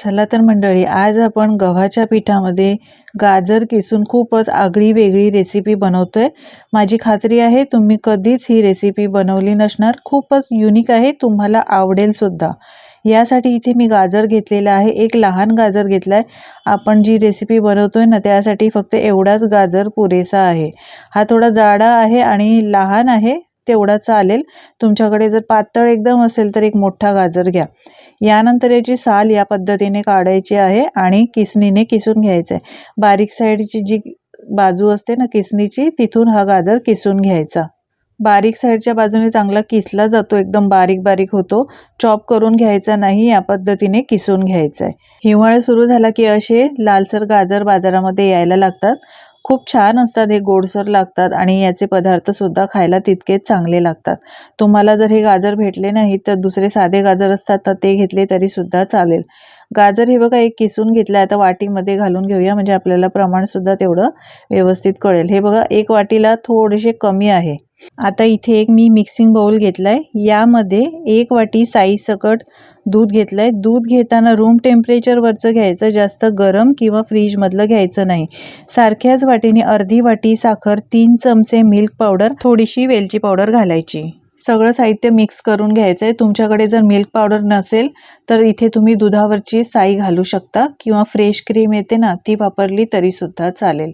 चला तर मंडळी आज आपण गव्हाच्या पिठामध्ये गाजर किसून खूपच आगळी वेगळी रेसिपी बनवतोय. माझी खात्री आहे तुम्ही कधीच ही रेसिपी बनवली नसणार. खूपच युनिक आहे तुम्हाला आवडेल सुद्धा. यासाठी इथे मी गाजर घेतलेला आहे एक लहान गाजर घेतला आहे आपण जी रेसिपी बनवतोय ना त्यासाठी फक्त एवढाच गाजर पुरेसा आहे. हा थोडा जाडा आहे आणि लहान आहे. तेवढा चालेल. तुमच्याकडे जर पातळ एकदम असेल तर एक मोठा गाजर घ्या. यानंतर याची साल या पद्धतीने काढायची आहे आणि किसणीने किसून घ्यायचं आहे बारीक साईडची जी बाजू असते ना किसणीची तिथून हा गाजर किसून घ्यायचा. बारीक साईडच्या बाजूने चांगला किसला जातो एकदम बारीक बारीक होतो. चॉप करून घ्यायचा नाही या पद्धतीने किसून घ्यायचा आहे हिवाळा सुरू झाला की असे लालसर गाजर बाजारामध्ये यायला लागतात. खूप छान असतात हे गोडसर लागतात आणि याचे पदार्थसुद्धा खायला तितकेच चांगले लागतात. तुम्हाला जर हे गाजर भेटले नाही तर दुसरे साधे गाजर असतात तर ते घेतले तरीसुद्धा चालेल. गाजर हे बघा एक किसून घेतलं आता वाटीमध्ये घालून घेऊया म्हणजे आपल्याला प्रमाणसुद्धा तेवढं व्यवस्थित कळेल. हे बघा एक वाटीला थोडेसे कमी आहे. आता इथे एक मी मिक्सिंग बाउल घेतलाय. यामध्ये एक वाटी साई सकट दूध घेतलंय. दूध घेताना रूम टेम्परेचरवरचं घ्यायचं जास्त गरम किंवा फ्रीजमधलं घ्यायचं नाही. सारख्याच वाटीने अर्धी वाटी साखर तीन चमचे मिल्क पावडर थोडीशी वेलची पावडर घालायची. सगळं साहित्य मिक्स करून घ्यायचं आहे तुमच्याकडे जर मिल्क पावडर नसेल तर इथे तुम्ही दुधावरची साई घालू शकता किंवा फ्रेश क्रीम येते ना ती वापरली तरीसुद्धा चालेल.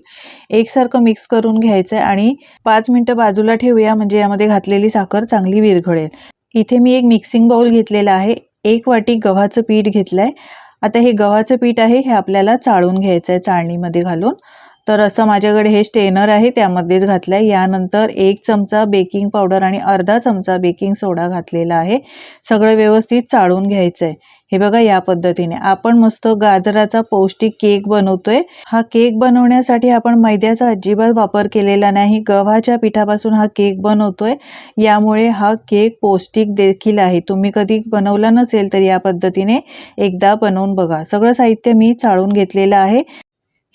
एकसारखं मिक्स करून घ्यायचं आहे आणि पाच मिनटं बाजूला ठेवूया म्हणजे यामध्ये घातलेली साखर चांगली विरघळेल. इथे मी एक मिक्सिंग बाउल घेतलेला आहे. एक वाटी गव्हाचं पीठ घेतलं आहे आता हे गव्हाचं पीठ आहे हे आपल्याला चाळून घ्यायचं आहे चाळणीमध्ये घालून. तर असं माझ्याकडे हे स्टेनर आहे त्यामध्येच घातलं आहे यानंतर एक चमचा बेकिंग पावडर आणि अर्धा चमचा बेकिंग सोडा घातलेला आहे. सगळं व्यवस्थित चाळून घ्यायचं आहे हे बघा या पद्धतीने. आपण मस्त गाजराचा पौष्टिक केक बनवतोय. हा केक बनवण्यासाठी आपण मैद्याचा अजिबात वापर केलेला नाही. गव्हाच्या पिठापासून हा केक बनवतोय. यामुळे हा केक पौष्टिक देखील आहे. तुम्ही कधी बनवला नसेल तर या पद्धतीने एकदा बनवून बघा. सगळं साहित्य मी चाळून घेतलेलं आहे.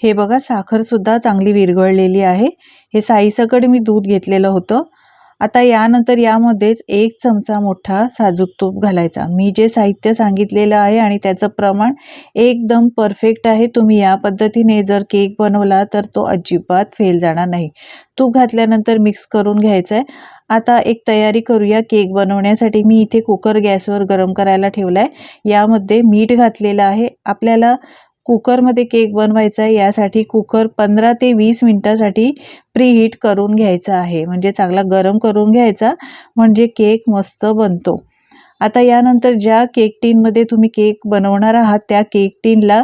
हे बघा साखरसुद्धा चांगली विरघळलेली आहे. हे साईसकट मी दूध घेतलेलं होतं. आता यानंतर यामध्येच एक चमचा मोठा साजूक तूप घालायचा. मी जे साहित्य सांगितलेलं आहे आणि त्याचं प्रमाण एकदम परफेक्ट आहे तुम्ही या पद्धतीने जर केक बनवला तर तो अजिबात फेल जाणार नाही. तूप घातल्यानंतर मिक्स करून घ्यायचं आहे आता एक तयारी करूया केक बनवण्यासाठी. मी इथे कुकर गॅसवर गरम करायला ठेवला आहे यामध्ये मीठ घातलेलं आहे. आपल्याला कुकरमध्ये केक बनवायचा आहे यासाठी कुकर पंधरा ते वीस मिनटासाठी प्रीहीट करून घ्यायचा आहे. म्हणजे चांगला गरम करून घ्यायचा म्हणजे केक मस्त बनतो. आता यानंतर ज्या केक टीनमध्ये तुम्ही केक बनवणार आहात त्या केक टीनला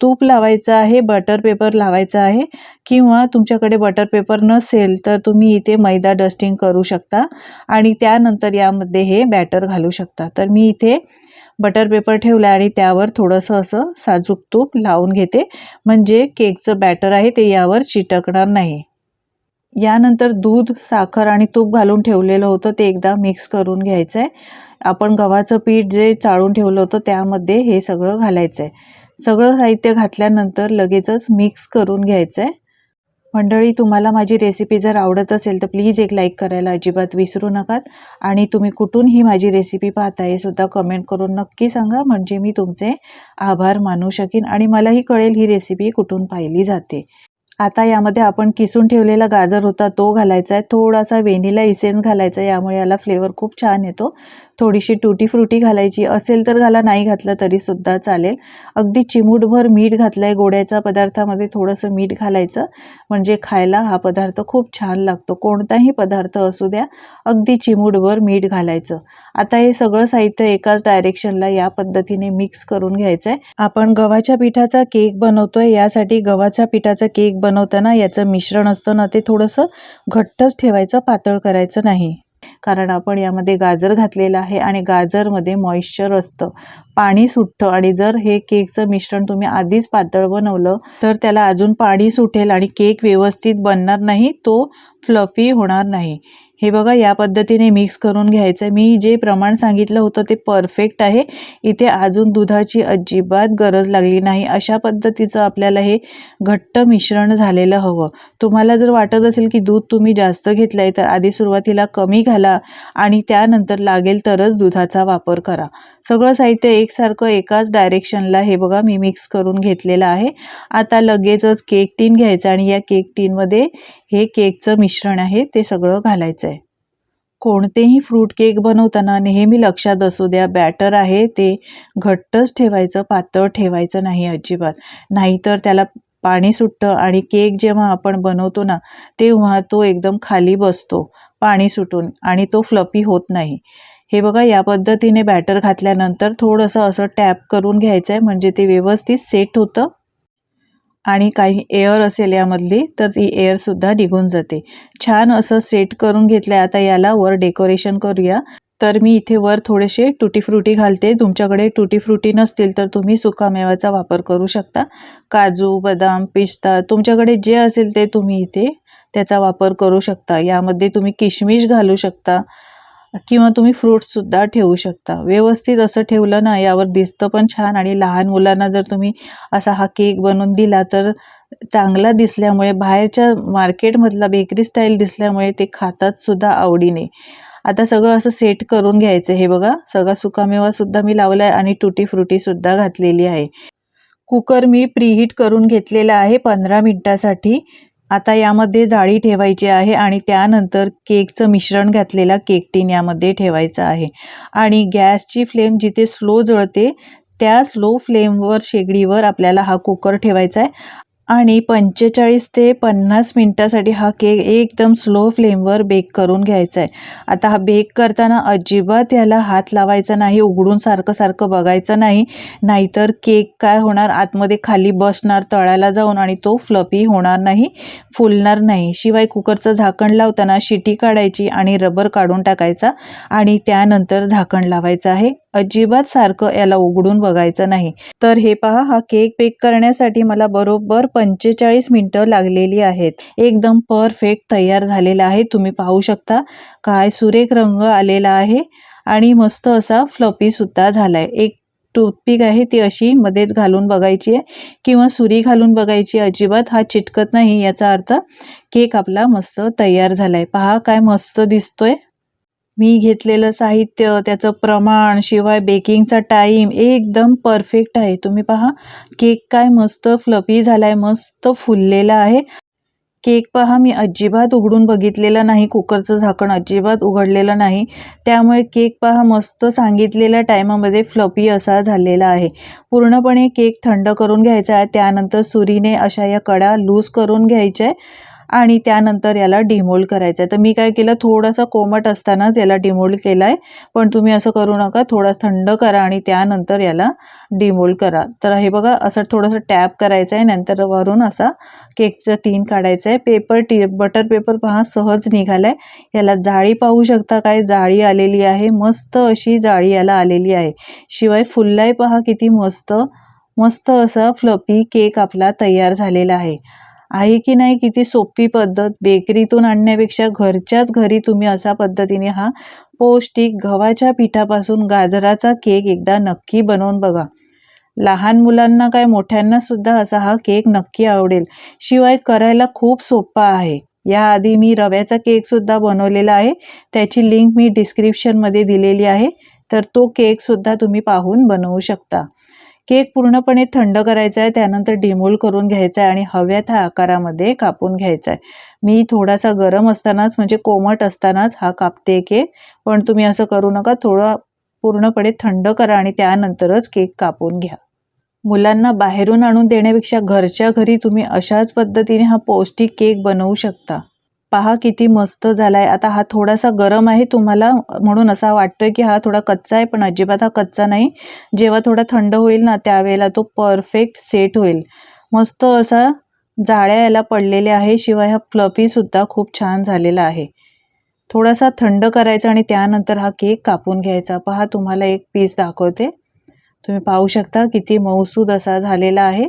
तूप लावायचं आहे बटर पेपर लावायचा आहे किंवा तुमच्याकडे बटर पेपर नसेल तर तुम्ही इथे मैदा डस्टिंग करू शकता आणि त्यानंतर यामध्ये हे बॅटर घालू शकता. तर मी इथे बटर पेपर ठेवला आणि त्यावर थोडंसं असं साजूक तूप लावून घेते. म्हणजे केकचं बॅटर आहे ते यावर चिटकणार नाही. यानंतर दूध साखर आणि तूप घालून ठेवलेलं होतं ते एकदा मिक्स करून घ्यायचं आहे आपण गव्हाचं पीठ जे चाळून ठेवलं होतं त्यामध्ये हे सगळं घालायचं आहे सगळं साहित्य घातल्यानंतर लगेचच मिक्स करून घ्यायचं आहे मंडळी तुम्हाला माझी रेसिपी जर आवडत असेल तर प्लीज एक लाईक करायला अजिबात विसरू नकात आणि तुम्ही कुठून ही माझी रेसिपी पाहता हे सुद्धा कमेंट करून नक्की सांगा. म्हणजे मी तुमचे आभार मानू शकेन आणि मलाही कळेल ही रेसिपी कुठून पाहिली जाते. आता यामध्ये आपण किसून ठेवलेला गाजर होता तो घालायचा आहे थोडासा वेनिला इसेन्स घालायचा आहे यामुळे याला फ्लेवर खूप छान येतो. थोडीशी टुटी फ्रुटी घालायची असेल तर घाला नाही घातलं तरी सुद्धा चालेल. अगदी चिमूटभर मीठ घातलं आहे गोड्याच्या पदार्थामध्ये थोडंसं मीठ घालायचं. म्हणजे खायला हा पदार्थ खूप छान लागतो. कोणताही पदार्थ असू द्या अगदी चिमूटभर मीठ घालायचं. आता हे सगळं साहित्य एकाच डायरेक्शनला या पद्धतीने मिक्स करून घ्यायचं आहे आपण गव्हाच्या पिठाचा केक बनवतोय यासाठी गव्हाच्या पिठाचा केक बनवताना याचं मिश्रण असतं ना ते थोडंसं घट्टच ठेवायचं पातळ करायचं नाही. कारण आपण यामध्ये गाजर घातलेलं आहे आणि गाजरमध्ये मॉइश्चर असतं. पाणी सुटतं आणि जर हे केकचं मिश्रण तुम्ही आधीच पातळ बनवलं तर त्याला अजून पाणी सुटेल आणि केक व्यवस्थित बनणार नाही तो फ्लफी होणार नाही. हे बघा या पद्धतीने मिक्स करून घ्यायचं आहे मी जे प्रमाण सांगितलं होतं ते परफेक्ट आहे. इथे अजून दुधाची अजिबात गरज लागली नाही. अशा पद्धतीचं आपल्याला हे घट्ट मिश्रण झालेलं हवं. तुम्हाला जर वाटत असेल की दूध तुम्ही जास्त घेतलं आहे तर आधी सुरुवातीला कमी घाला आणि त्यानंतर लागेल तरच दुधाचा वापर करा. सगळं साहित्य एकसारखं एकाच डायरेक्शनला हे बघा मी मिक्स करून घेतलेलं आहे. आता लगेचच केक टीन घ्यायचं आणि या केक टीनमध्ये हे केकचं मिश्रण आहे ते सगळं घालायचं आहे कोणतेही फ्रूट केक बनवताना नेहमी लक्षात असू द्या बॅटर आहे ते घट्टच ठेवायचं पातळ ठेवायचं नाही अजिबात. नाहीतर त्याला पाणी सुटतं आणि केक जेव्हा आपण बनवतो ना तेव्हा तो एकदम खाली बसतो पाणी सुटून आणि तो फ्लपी होत नाही. हे बघा या पद्धतीने बॅटर घातल्यानंतर थोडंसं असं टॅप करून घ्यायचं आहे म्हणजे ते व्यवस्थित सेट होतं. आणि काही एअर असेल यामधली तर ती एअरसुद्धा निघून जाते. छान असं सेट करून घेतलं आहे आता याला वर डेकोरेशन करूया. तर मी इथे वर थोडेसे टुटी फ्रुटी घालते. तुमच्याकडे टुटी फ्रुटी नसतील तर तुम्ही सुकामेवाचा वापर करू शकता. काजू बदाम पिस्ता तुमच्याकडे जे असेल ते तुम्ही इथे त्याचा वापर करू शकता. यामध्ये तुम्ही किशमिश घालू शकता. किंवा तुम्ही फ्रूट्ससुद्धा ठेवू शकता. व्यवस्थित असं ठेवलं ना यावर दिसतं पण छान आणि लहान मुलांना जर तुम्ही असा हा केक बनवून दिला तर चांगला दिसल्यामुळे बाहेरच्या मार्केटमधला बेकरी स्टाईल दिसल्यामुळे ते खातात सुद्धा आवडीने. आता सगळं असं सेट करून घ्यायचं हे बघा. सगळा सुकामेवासुद्धा मी लावला आहे आणि टुटी फ्रुटीसुद्धा घातलेली आहे. कुकर मी प्रीहीट करून घेतलेला आहे पंधरा मिनटासाठी. आता यामध्ये जाळी ठेवायची आहे आणि त्यानंतर केकचं मिश्रण घातलेला केक टीन यामध्ये ठेवायचं आहे. आणि गॅसची फ्लेम जिथे स्लो जळते त्या स्लो फ्लेमवर शेगडीवर आपल्याला हा कुकर ठेवायचा आहे. आणि पंचेचाळीस ते पन्नास मिनटासाठी हा केक एकदम स्लो फ्लेमवर बेक करून घ्यायचा आहे. आता हा बेक करताना अजिबात याला हात लावायचा नाही उघडून सारखं सारखं बघायचं नाही. नाहीतर केक काय होणार? आतमध्ये खाली बसणार तळाला जाऊन आणि तो फ्लपी होणार नाही फुलणार नाही. शिवाय कुकरचं झाकण लावताना शिटी काढायची आणि रबर काढून टाकायचा आणि त्यानंतर झाकण लावायचं आहे. अजिबात सारखं याला उघडून बघायचं नाही. तर हे पहा हा केक बेक करण्यासाठी मला बरोबर पंचेचाळीस मिनटं लागलेली आहेत. एकदम परफेक्ट तयार झालेला आहे. तुम्ही पाहू शकता काय सुरेख रंग आलेला आहे आणि मस्त असा फ्लपीसुद्धा झाला आहे एक टूथपिक आहे ती अशी मध्येच घालून बघायची आहे किंवा सुरी घालून बघायची अजिबात हा चिटकत नाही याचा अर्थ केक आपला मस्त तयार झाला आहे पहा काय मस्त दिसतोय. मी घेतलेलं साहित्य त्याचं प्रमाण शिवाय बेकिंगचा टाईम एकदम परफेक्ट आहे. तुम्ही पहा केक काय मस्त फ्लपी झाला आहे मस्त फुललेला आहे. केक पहा मी अजिबात उघडून बघितलेलं नाही कुकरचं झाकण अजिबात उघडलेलं नाही. त्यामुळे केक पहा मस्त सांगितलेल्या टायमामध्ये फ्लपी असा झालेला आहे. पूर्णपणे केक थंड करून घ्यायचा आहे त्यानंतर सुरीने अशा या कडा लूज करून घ्यायच्या आहे. आणि त्यानंतर याला डिमोल्ड करायचं आहे तर मी काय केलं थोडासा कोमट असतानाच याला डिमोल्ड केला आहे पण तुम्ही असं करू नका थोडा थंड करा आणि त्यानंतर याला डिमोल्ड करा. तर हे बघा असं थोडंसं टॅप करायचं आहे नंतर वरून असा केकचं टीन काढायचं आहे पेपर टी बटर पेपर पहा सहज निघाला आहे याला जाळी पाहू शकता काय? जाळी आलेली आहे. मस्त अशी जाळी याला आलेली आहे. शिवाय फुल्लाय पहा किती मस्त मस्त असा फ्लपी केक आपला तयार झालेला आहे. आहे की नाही किती सोपी पद्धत बेकरीतून आणण्यापेक्षा घरच्याच घरी तुम्ही अशा पद्धतीने हा पौष्टिक गव्हाच्या पिठापासून गाजराचा केक एकदा नक्की बनवून बघा. लहान मुलांना काय मोठ्यांना सुद्धा असा हा केक नक्की आवडेल. शिवाय करायला खूप सोपा आहे. याआधी मी रव्याचा केकसुद्धा बनवलेला आहे. त्याची लिंक मी डिस्क्रिप्शनमध्ये दिलेली आहे. तर तो केकसुद्धा तुम्ही पाहून बनवू शकता. केक पूर्णपणे थंड करायचा आहे त्यानंतर डिमोल करून घ्यायचा आहे आणि हव्या त्या आकारामध्ये कापून घ्यायचा आहे मी थोडासा गरम असतानाच म्हणजे कोमट असतानाच हा कापते केक पण तुम्ही असं करू नका थोडं पूर्णपणे थंड करा आणि त्यानंतरच केक कापून घ्या. मुलांना बाहेरून आणून देण्यापेक्षा घरच्या घरी तुम्ही अशाच पद्धतीने हा पौष्टिक केक बनवू शकता. पहा किती मस्त झाला आहे आता हा थोडासा गरम आहे तुम्हाला म्हणून असा वाटतोय की हा थोडा कच्चा आहे पण अजिबात हा कच्चा नाही. जेव्हा थोडा थंड होईल ना त्यावेळेला तो परफेक्ट सेट होईल. मस्त असा जाळ्या याला पडलेल्या आहे शिवाय हा फ्लफीसुद्धा खूप छान झालेला आहे. थोडासा थंड करायचा आणि त्यानंतर हा केक कापून घ्यायचा. पहा तुम्हाला एक पीस दाखवते. तुम्ही पाहू शकता किती मऊसूद असा झालेला आहे.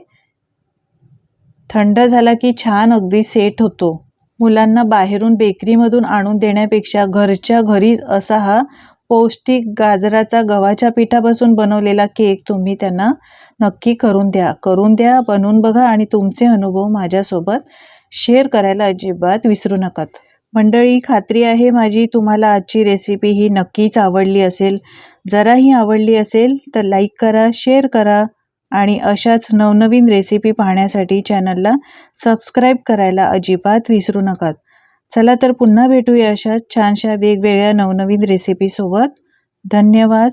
थंड झाला की छान अगदी सेट होतो. मुलांना बाहेरून बेकरीमधून आणून देण्यापेक्षा घरच्या घरीच असा हा पौष्टिक गाजराचा गव्हाच्या पिठापासून बनवलेला केक तुम्ही त्यांना नक्की करून द्या. करून द्या बनवून बघा आणि तुमचे अनुभव माझ्यासोबत शेअर करायला अजिबात विसरू नकात मंडळी खात्री आहे माझी तुम्हाला आजची रेसिपी ही नक्कीच आवडली असेल. जराही आवडली असेल तर लाईक करा शेअर करा. आणि अशाच नवनवीन रेसिपी पाहण्यासाठी चॅनलला सबस्क्राईब करायला अजिबात विसरू नका चला तर पुन्हा भेटूया अशा छानशा वेगवेगळ्या नवनवीन रेसिपीसोबत धन्यवाद.